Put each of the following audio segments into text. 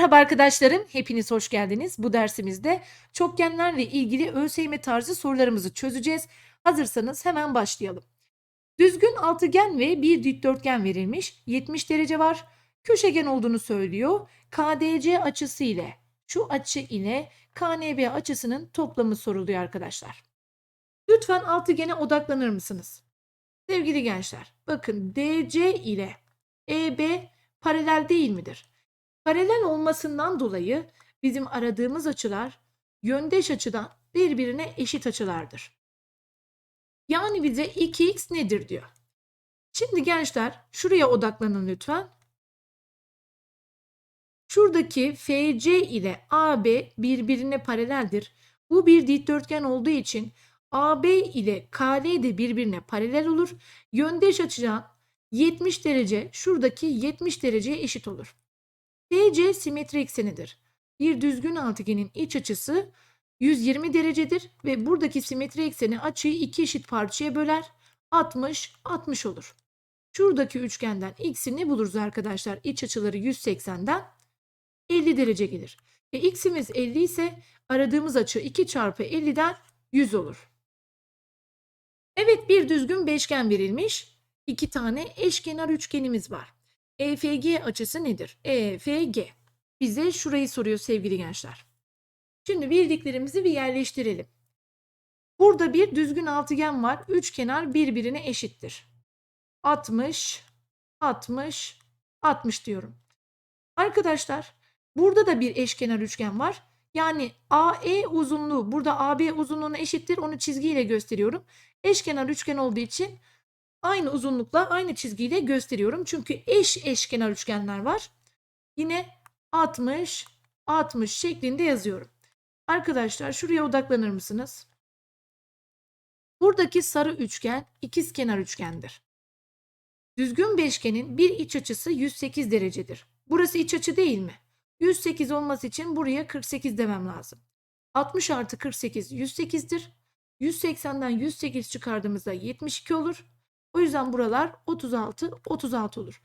Merhaba arkadaşlarım, hepiniz hoş geldiniz. Bu dersimizde çokgenlerle ilgili ÖSYM tarzı sorularımızı çözeceğiz. Hazırsanız hemen başlayalım. Düzgün altıgen ve bir dikdörtgen verilmiş. 70 derece var. Köşegen olduğunu söylüyor. KDC açısı ile şu açı ile KNB açısının toplamı soruluyor arkadaşlar. Lütfen altıgene odaklanır mısınız? Sevgili gençler, bakın DC ile EB paralel değil midir? Paralel olmasından dolayı bizim aradığımız açılar yöndeş açıdan birbirine eşit açılardır. Yani bize 2x nedir diyor. Şimdi gençler şuraya odaklanın lütfen. Şuradaki FC ile AB birbirine paraleldir. Bu bir dikdörtgen olduğu için AB ile KD de birbirine paralel olur. Yöndeş açıdan 70 derece şuradaki 70 dereceye eşit olur. DC simetri eksenidir. Bir düzgün altıgenin iç açısı 120 derecedir ve buradaki simetri ekseni açıyı iki eşit parçaya böler. 60, 60 olur. Şuradaki üçgenden x'ini buluruz arkadaşlar. İç açıları 180'den 50 derece gelir. E x'imiz 50 ise aradığımız açı 2 çarpı 50'den 100 olur. Evet bir düzgün beşgen verilmiş. İki tane eşkenar üçgenimiz var. EFG açısı nedir? EFG. Bize şurayı soruyor sevgili gençler. Şimdi bildiklerimizi bir yerleştirelim. Burada bir düzgün altıgen var. Üç kenar birbirine eşittir. 60, 60, 60 diyorum. Arkadaşlar burada da bir eşkenar üçgen var. Yani AE uzunluğu burada AB uzunluğuna eşittir. Onu çizgiyle gösteriyorum. Eşkenar üçgen olduğu için aynı uzunlukla aynı çizgiyle gösteriyorum. Çünkü eş eşkenar üçgenler var. Yine 60 60 şeklinde yazıyorum. Arkadaşlar şuraya odaklanır mısınız? Buradaki sarı üçgen ikizkenar üçgendir. Düzgün beşgenin bir iç açısı 108 derecedir. Burası iç açı değil mi? 108 olması için buraya 48 demem lazım. 60 artı 48 108'dir. 180'den 108 çıkardığımızda 72 olur. O yüzden buralar 36, 36 olur.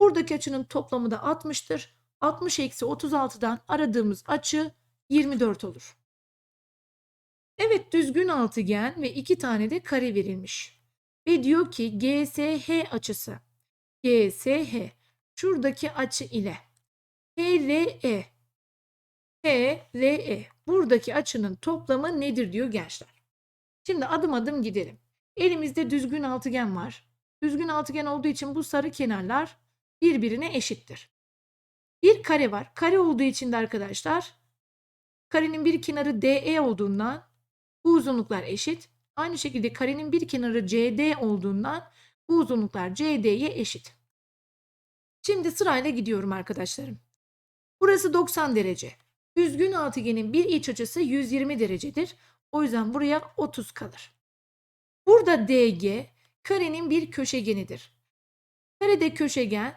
Buradaki açının toplamı da 60'tır. 60 eksi 36'dan aradığımız açı 24 olur. Evet düzgün altıgen ve iki tane de kare verilmiş. Ve diyor ki GSH açısı. GSH şuradaki açı ile HLE HLE buradaki açının toplamı nedir diyor gençler. Şimdi adım adım gidelim. Elimizde düzgün altıgen var. Düzgün altıgen olduğu için bu sarı kenarlar birbirine eşittir. Bir kare var. Kare olduğu için de arkadaşlar karenin bir kenarı DE olduğundan bu uzunluklar eşit. Aynı şekilde karenin bir kenarı CD olduğundan bu uzunluklar CD'ye eşit. Şimdi sırayla gidiyorum arkadaşlarım. Burası 90 derece. Düzgün altıgenin bir iç açısı 120 derecedir. O yüzden buraya 30 kalır. Burada DG karenin bir köşegenidir. Karede köşegen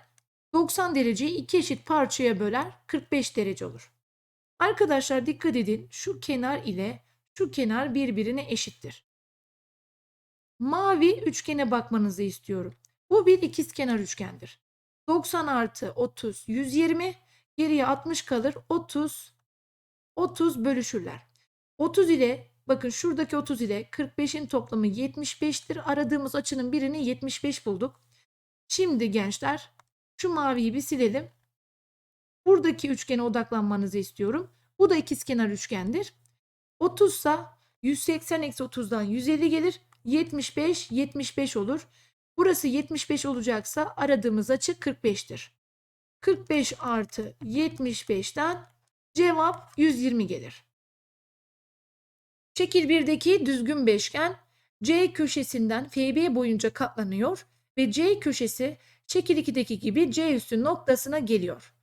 90 dereceyi iki eşit parçaya böler 45 derece olur. Arkadaşlar dikkat edin şu kenar ile şu kenar birbirine eşittir. Mavi üçgene bakmanızı istiyorum. Bu bir ikizkenar üçgendir. 90 artı 30 120 geriye 60 kalır 30 30 bölüşürler. 30 ile bakın şuradaki 30 ile 45'in toplamı 75'tir. Aradığımız açının birini 75 bulduk. Şimdi gençler şu maviyi bir silelim. Buradaki üçgene odaklanmanızı istiyorum. Bu da ikizkenar üçgendir. 30 ise 180 eksi 30'dan 150 gelir. 75 75 olur. Burası 75 olacaksa aradığımız açı 45'tir. 45 artı 75'ten cevap 120 gelir. Şekil 1'deki düzgün beşgen C köşesinden FB boyunca katlanıyor ve C köşesi şekil 2'deki gibi C üstü noktasına geliyor.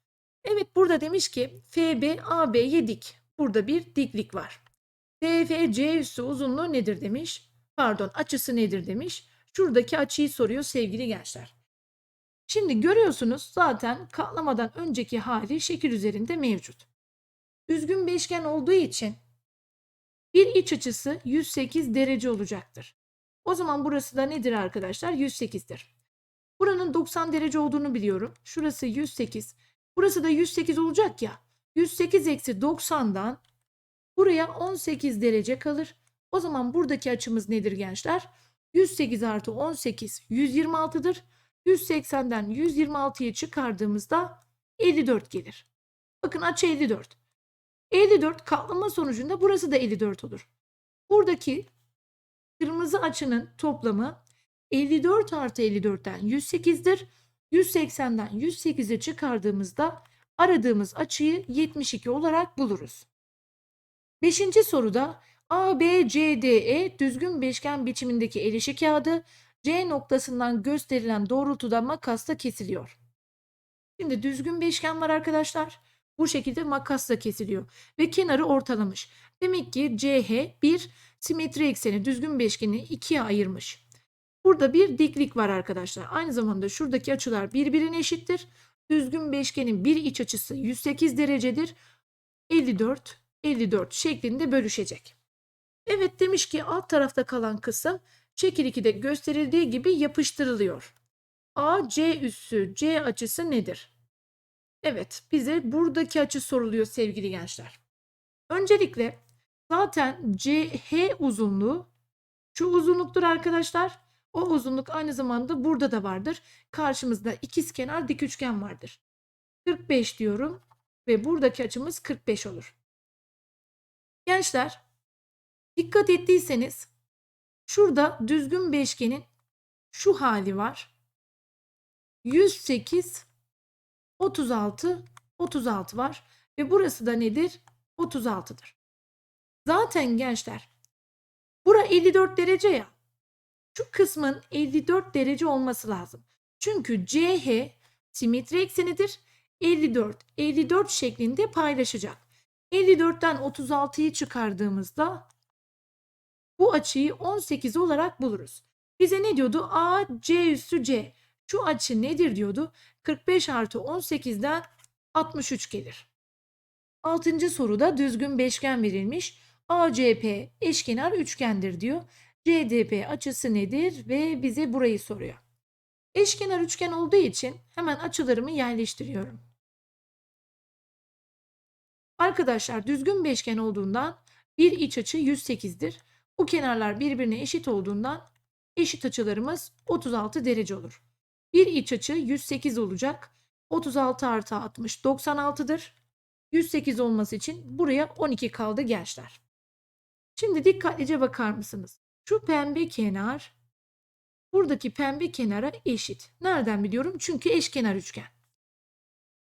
Evet burada demiş ki FB AB'ye dik. Burada bir diklik var. DF C üstü uzunluğu nedir demiş. Pardon açısı nedir demiş. Şuradaki açıyı soruyor sevgili gençler. Şimdi görüyorsunuz zaten katlamadan önceki hali şekil üzerinde mevcut. Düzgün beşgen olduğu için bir iç açısı 108 derece olacaktır. O zaman burası da nedir arkadaşlar? 108'dir. Buranın 90 derece olduğunu biliyorum. Şurası 108. Burası da 108 olacak ya. 108 eksi 90'dan buraya 18 derece kalır. O zaman buradaki açımız nedir gençler? 108 artı 18 126'dır. 180'den 126'yı çıkardığımızda 54 gelir. Bakın açı 54. 54 katlama sonucunda burası da 54 olur. Buradaki kırmızı açının toplamı 54 artı 54'ten 108'dir. 180'den 108'i çıkardığımızda aradığımız açıyı 72 olarak buluruz. Beşinci soruda A, B, C, D, E düzgün beşgen biçimindeki el işi kağıdı C noktasından gösterilen doğrultuda makasla kesiliyor. Şimdi düzgün beşgen var arkadaşlar. Bu şekilde makasla kesiliyor ve kenarı ortalamış. Demek ki CH bir simetri ekseni düzgün beşgeni ikiye ayırmış. Burada bir diklik var arkadaşlar. Aynı zamanda şuradaki açılar birbirine eşittir. Düzgün beşgenin bir iç açısı 108 derecedir. 54, 54 şeklinde bölüşecek. Evet demiş ki alt tarafta kalan kısım şekil 2'de gösterildiği gibi yapıştırılıyor. AC üssü C açısı nedir? Evet bize buradaki açı soruluyor sevgili gençler. Öncelikle zaten CH uzunluğu şu uzunluktur arkadaşlar. O uzunluk aynı zamanda burada da vardır. Karşımızda ikizkenar dik üçgen vardır. 45 diyorum ve buradaki açımız 45 olur. Gençler dikkat ettiyseniz şurada düzgün beşgenin şu hali var. 108 36 36 var ve burası da nedir? 36'dır. Zaten gençler bura 54 derece ya. Şu kısmın 54 derece olması lazım. Çünkü CH simetri eksenidir. 54 54 şeklinde paylaşacak. 54'ten 36'yı çıkardığımızda bu açıyı 18 olarak buluruz. Bize ne diyordu? A C üssü C. Şu açı nedir diyordu? 45 artı 18'den 63 gelir. Altıncı soruda düzgün beşgen verilmiş. ACP eşkenar üçgendir diyor. CDP açısı nedir ve bize burayı soruyor. Eşkenar üçgen olduğu için hemen açılarımı yerleştiriyorum. Arkadaşlar düzgün beşgen olduğundan bir iç açı 108'dir. Bu kenarlar birbirine eşit olduğundan eşit açılarımız 36 derece olur. Bir iç açı 108 olacak. 36 artı 60 96'dır. 108 olması için buraya 12 kaldı gençler. Şimdi dikkatlice bakar mısınız? Şu pembe kenar buradaki pembe kenara eşit. Nereden biliyorum? Çünkü eşkenar üçgen.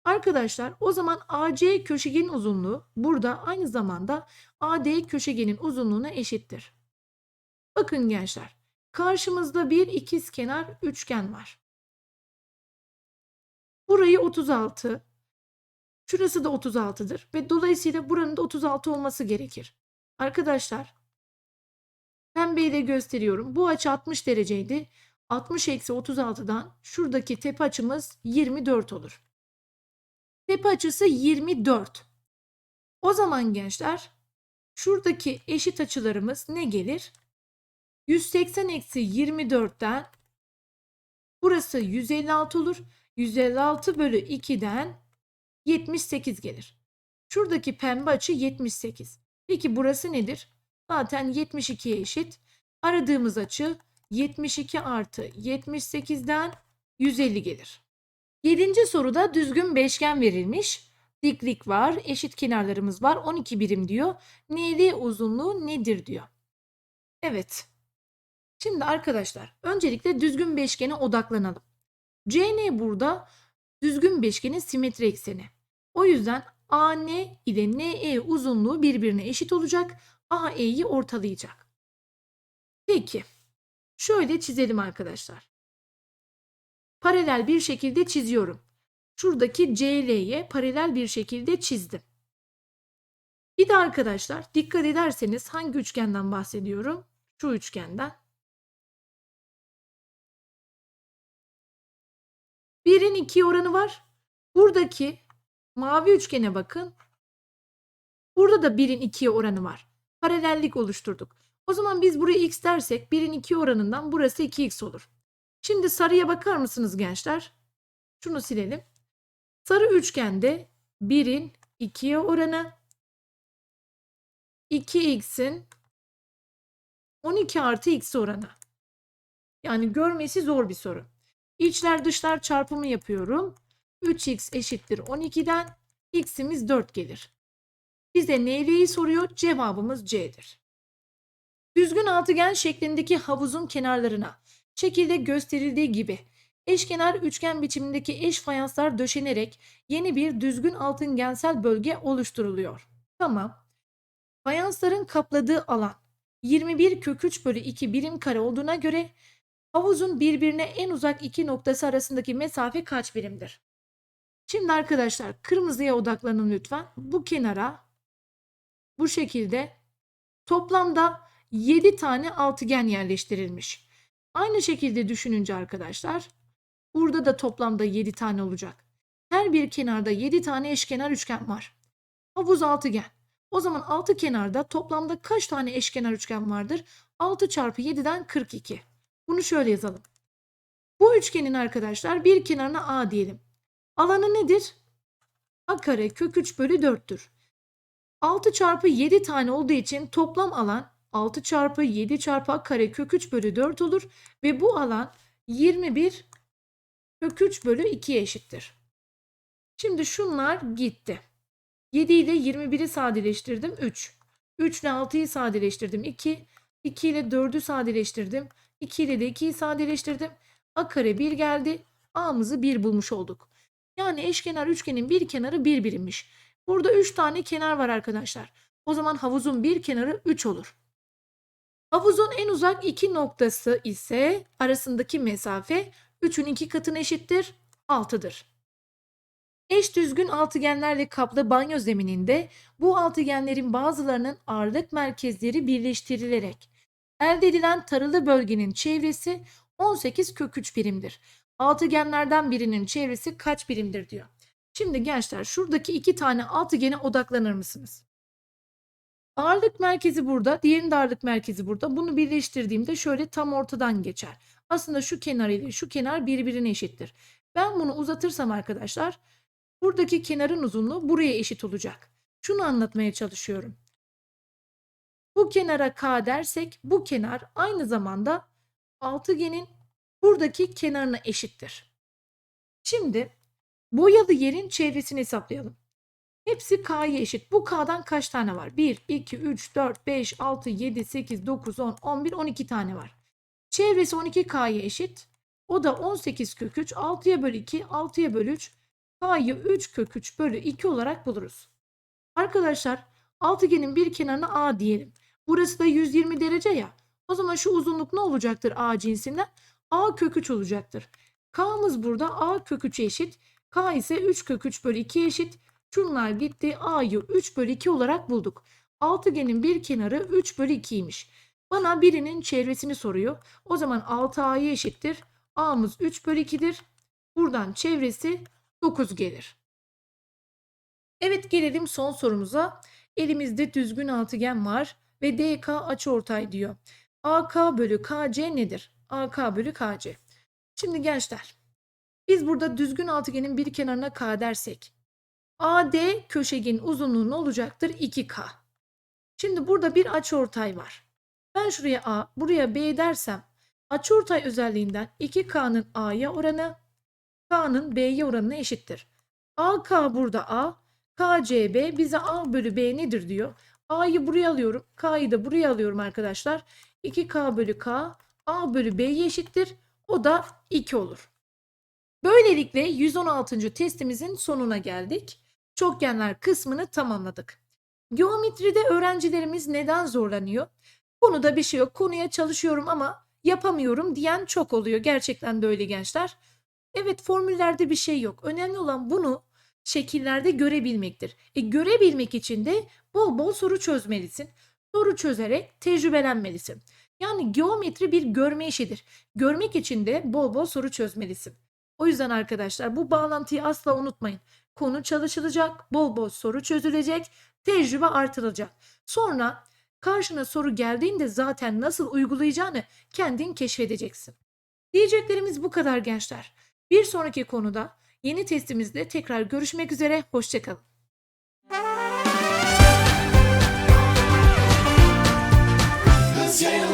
Arkadaşlar o zaman AC köşegenin uzunluğu burada aynı zamanda AD köşegenin uzunluğuna eşittir. Bakın gençler karşımızda bir ikizkenar üçgen var. Burayı 36, şurası da 36'dır ve dolayısıyla buranın da 36 olması gerekir. Arkadaşlar pembeyi de gösteriyorum. Bu açı 60 dereceydi. 60 eksi 36'dan şuradaki tepe açımız 24 olur. Tepe açısı 24. O zaman gençler şuradaki eşit açılarımız ne gelir? 180 eksi 24'ten burası 156 olur. 156 bölü 2'den 78 gelir. Şuradaki pembe açı 78. Peki burası nedir? Zaten 72'ye eşit. Aradığımız açı 72 artı 78'den 150 gelir. Yedinci soruda düzgün beşgen verilmiş. Diklik var, eşit kenarlarımız var. 12 birim diyor. ND uzunluğu nedir diyor. Evet. Şimdi arkadaşlar öncelikle düzgün beşgene odaklanalım. CN burada düzgün beşgenin simetri ekseni. O yüzden AN ile NE uzunluğu birbirine eşit olacak. AE'yi ortalayacak. Peki. Şöyle çizelim arkadaşlar. Paralel bir şekilde çiziyorum. Şuradaki CL'ye paralel bir şekilde çizdim. Bir de arkadaşlar dikkat ederseniz hangi üçgenden bahsediyorum? Şu üçgenden. Birin iki oranı var. Buradaki mavi üçgene bakın. Burada da birin ikiye oranı var. Paralellik oluşturduk. O zaman biz buraya x dersek birin iki oranından burası 2x olur. Şimdi sarıya bakar mısınız gençler? Şunu silelim. Sarı üçgende 1'in 2'ye oranı 2x'in 12 artı x oranı. Yani görmesi zor bir soru. İçler dışlar çarpımı yapıyorum. 3x eşittir 12'den x'imiz 4 gelir. Bize neyliği soruyor. Cevabımız C'dir. Düzgün altıgen şeklindeki havuzun kenarlarına şekilde gösterildiği gibi eşkenar üçgen biçimindeki eş fayanslar döşenerek yeni bir düzgün altıngensel bölge oluşturuluyor. Tamam. Fayansların kapladığı alan 21 kök 3 bölü 2 birim kare olduğuna göre havuzun birbirine en uzak iki noktası arasındaki mesafe kaç birimdir? Şimdi arkadaşlar kırmızıya odaklanın lütfen. Bu kenara bu şekilde toplamda 7 tane altıgen yerleştirilmiş. Aynı şekilde düşününce arkadaşlar burada da toplamda 7 tane olacak. Her bir kenarda 7 tane eşkenar üçgen var. Havuz altıgen. O zaman 6 kenarda toplamda kaç tane eşkenar üçgen vardır? 6 çarpı 7'den 42. Bunu şöyle yazalım. Bu üçgenin arkadaşlar bir kenarına A diyelim. Alanı nedir? A kare kök 3 bölü 4'tür. 6 çarpı 7 tane olduğu için toplam alan 6 çarpı 7 çarpı A kare kök 3 bölü 4 olur. Ve bu alan 21 kök 3 bölü 2'ye eşittir. Şimdi şunlar gitti. 7 ile 21'i sadeleştirdim 3. 3 ile 6'yı sadeleştirdim 2. 2 ile 4'ü sadeleştirdim. 2 ile de 2'yi sadeleştirdim. A kare 1 geldi. A'mızı 1 bulmuş olduk. Yani eşkenar üçgenin bir kenarı 1 birimmiş. Burada 3 tane kenar var arkadaşlar. O zaman havuzun bir kenarı 3 olur. Havuzun en uzak iki noktası ise arasındaki mesafe 3'ün 2 katına eşittir 6'dır. Eş düzgün altıgenlerle kaplı banyo zemininde bu altıgenlerin bazılarının ağırlık merkezleri birleştirilerek elde edilen taralı bölgenin çevresi 18 kök 3 birimdir. Altıgenlerden birinin çevresi kaç birimdir diyor. Şimdi gençler şuradaki iki tane altıgene odaklanır mısınız? Ağırlık merkezi burada, diğerinin de ağırlık merkezi burada. Bunu birleştirdiğimde şöyle tam ortadan geçer. Aslında şu kenar ile şu kenar birbirine eşittir. Ben bunu uzatırsam arkadaşlar buradaki kenarın uzunluğu buraya eşit olacak. Şunu anlatmaya çalışıyorum. Bu kenara K dersek bu kenar aynı zamanda altıgenin buradaki kenarına eşittir. Şimdi boyalı yerin çevresini hesaplayalım. Hepsi K'ya eşit. Bu K'dan kaç tane var? 1, 2, 3, 4, 5, 6, 7, 8, 9, 10, 11, 12 tane var. Çevresi 12K'ya eşit. O da 18 kök 3. 6'ya bölü 2, 6'ya bölü 3. K'yı 3 kök 3 bölü 2 olarak buluruz. Arkadaşlar altıgenin bir kenarına A diyelim. Burası da 120 derece ya. O zaman şu uzunluk ne olacaktır A cinsinden? A kök 3 olacaktır. K'mız burada A kök 3'e eşit. K ise 3 kök 3 bölü 2'ye eşit. Şunlar gitti. A'yı 3 bölü 2 olarak bulduk. Altıgenin bir kenarı 3 bölü 2'ymiş. Bana birinin çevresini soruyor. O zaman 6A'ya eşittir. A'mız 3 bölü 2'dir. Buradan çevresi 9 gelir. Evet gelelim son sorumuza. Elimizde düzgün altıgen var ve DK açıortay diyor. AK bölü KC nedir? AK bölü KC. Şimdi gençler biz burada düzgün altıgenin bir kenarına K dersek AD köşegenin uzunluğu ne olacaktır? 2K. Şimdi burada bir açıortay var. Ben şuraya A, buraya B dersem açıortay özelliğinden 2K'nın A'ya oranı K'nın B'ye oranına eşittir. AK burada A, KCB bize A bölü B nedir diyor. A'yı buraya alıyorum. K'yı da buraya alıyorum arkadaşlar. 2K bölü K A bölü B'ye eşittir. O da 2 olur. Böylelikle 116. testimizin sonuna geldik. Çokgenler kısmını tamamladık. Geometride öğrencilerimiz neden zorlanıyor? Konuda bir şey yok. Konuya çalışıyorum ama yapamıyorum diyen çok oluyor. Gerçekten de öyle gençler. Evet formüllerde bir şey yok. Önemli olan bunu şekillerde görebilmektir. E, görebilmek için de bol bol soru çözmelisin. Soru çözerek tecrübelenmelisin. Yani geometri bir görme işidir. Görmek için de bol bol soru çözmelisin. O yüzden arkadaşlar bu bağlantıyı asla unutmayın. Konu çalışılacak, bol bol soru çözülecek, tecrübe artırılacak. Sonra karşına soru geldiğinde zaten nasıl uygulayacağını kendin keşfedeceksin. Diyeceklerimiz bu kadar gençler. Bir sonraki konuda Yeni testimizde tekrar görüşmek üzere, hoşçakalın. Sailing.